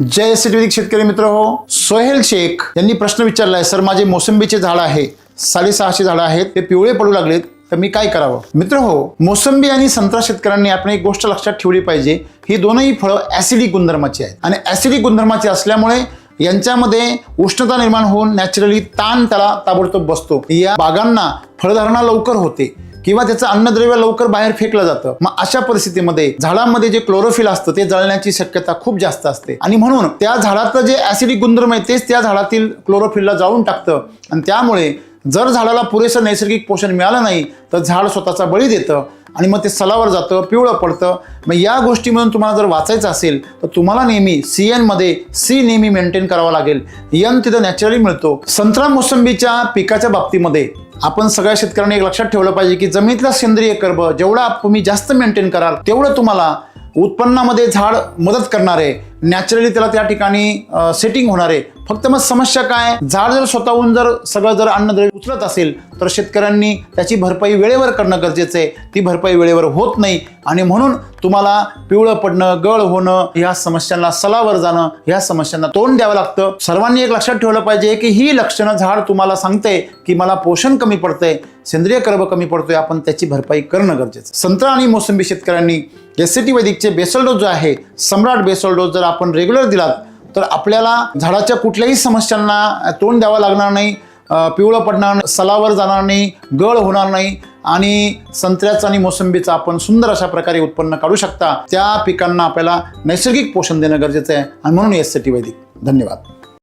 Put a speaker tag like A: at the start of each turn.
A: जय सिटीविक शेतकरी मित्र हो सोहेल शेख यांनी प्रश्न विचारलाय सर माझे मोसंबीचे झाड आहे साडेसहाशे झाडं आहेत ते पिवळे पडू लागलेत तर मी काय करावं? मित्र हो मोसंबी आणि संत्रा शेतकऱ्यांनी आपण एक गोष्ट लक्षात ठेवली पाहिजे ही दोनही फळं ऍसिडिक गुणधर्माची आहेत. आणि ऍसिडिक गुणधर्माची असल्यामुळे यांच्यामध्ये उष्णता निर्माण होऊन नॅचरली ताण त्याला ताबडतोब बसतो. या बागांना फळधारणा लवकर होते. किंवा त्याचं अन्नद्रव्य लवकर बाहेर फेकलं जातं. मग अशा परिस्थितीमध्ये झाडामध्ये जे क्लोरोफिल असतं ते जळण्याची शक्यता खूप जास्त असते. आणि म्हणून त्या झाडाचं जे ऍसिडिक गुणधर्म आहे तेच त्या झाडातील क्लोरोफिलला जाळून टाकतं. आणि त्यामुळे जर झाडाला पुरेसं नैसर्गिक पोषण मिळालं नाही तर झाड स्वतःचा बळी देतं. आणि मग ते सलावर जातं पिवळं पडतं. मग या गोष्टीमधून तुम्हाला जर वाचायचं असेल तर तुम्हाला नेहमी सी एनमध्ये सी नेहमी मेंटेन करावा लागेल. एन तिथं नॅचरली मिळतो. संत्रा मोसंबीच्या पिकाच्या बाबतीमध्ये आपण सगळ्या शेतकऱ्यांनी एक लक्षात ठेवलं पाहिजे की जमिनीतला सेंद्रिय कर्ब जेवढा तुम्ही जास्त मेंटेन कराल तेवढं तुम्हाला उत्पन्नामध्ये झाड मदत करणार आहे. नॅचरली त्याला त्या ठिकाणी सेटिंग होणार आहे. फक्त मग समस्या काय? झाड जर स्वतःहून जर सगळं जर अन्नद्रव्य उचलत असेल तर शेतकऱ्यांनी त्याची भरपाई वेळेवर करणं गरजेचं आहे. ती भरपाई वेळेवर होत नाही. आणि म्हणून तुम्हाला पिवळं पडणं गळ होणं ह्या समस्यांना सलावर जाणं ह्या समस्यांना तोंड द्यावं लागतं. सर्वांनी एक लक्षात ठेवलं पाहिजे की ही लक्षणं झाड तुम्हाला सांगते की मला पोषण कमी पडतंय सेंद्रिय कर्ब कमी पडतोय आपण त्याची भरपाई करणं गरजेचं संत्रा आणि मोसंबी शेतकऱ्यांनी एस सी टी वैदिकचे बेसल डोस जो आहे सम्राट बेसल डोस जर आपण रेग्युलर दिलात तर आपल्याला झाडाच्या कुठल्याही समस्यांना तोंड द्यावं लागणार नाही पिवळं पडणार नाही, सलावर जाणार नाही गळ होणार नाही आणि संत्र्याचं आणि मोसंबीचं आपण सुंदर अशा प्रकारे उत्पन्न काढू शकता. त्या पिकांना आपल्याला नैसर्गिक पोषण देणं गरजेचं आहे. आणि म्हणून एस सी टी वैदिक. धन्यवाद.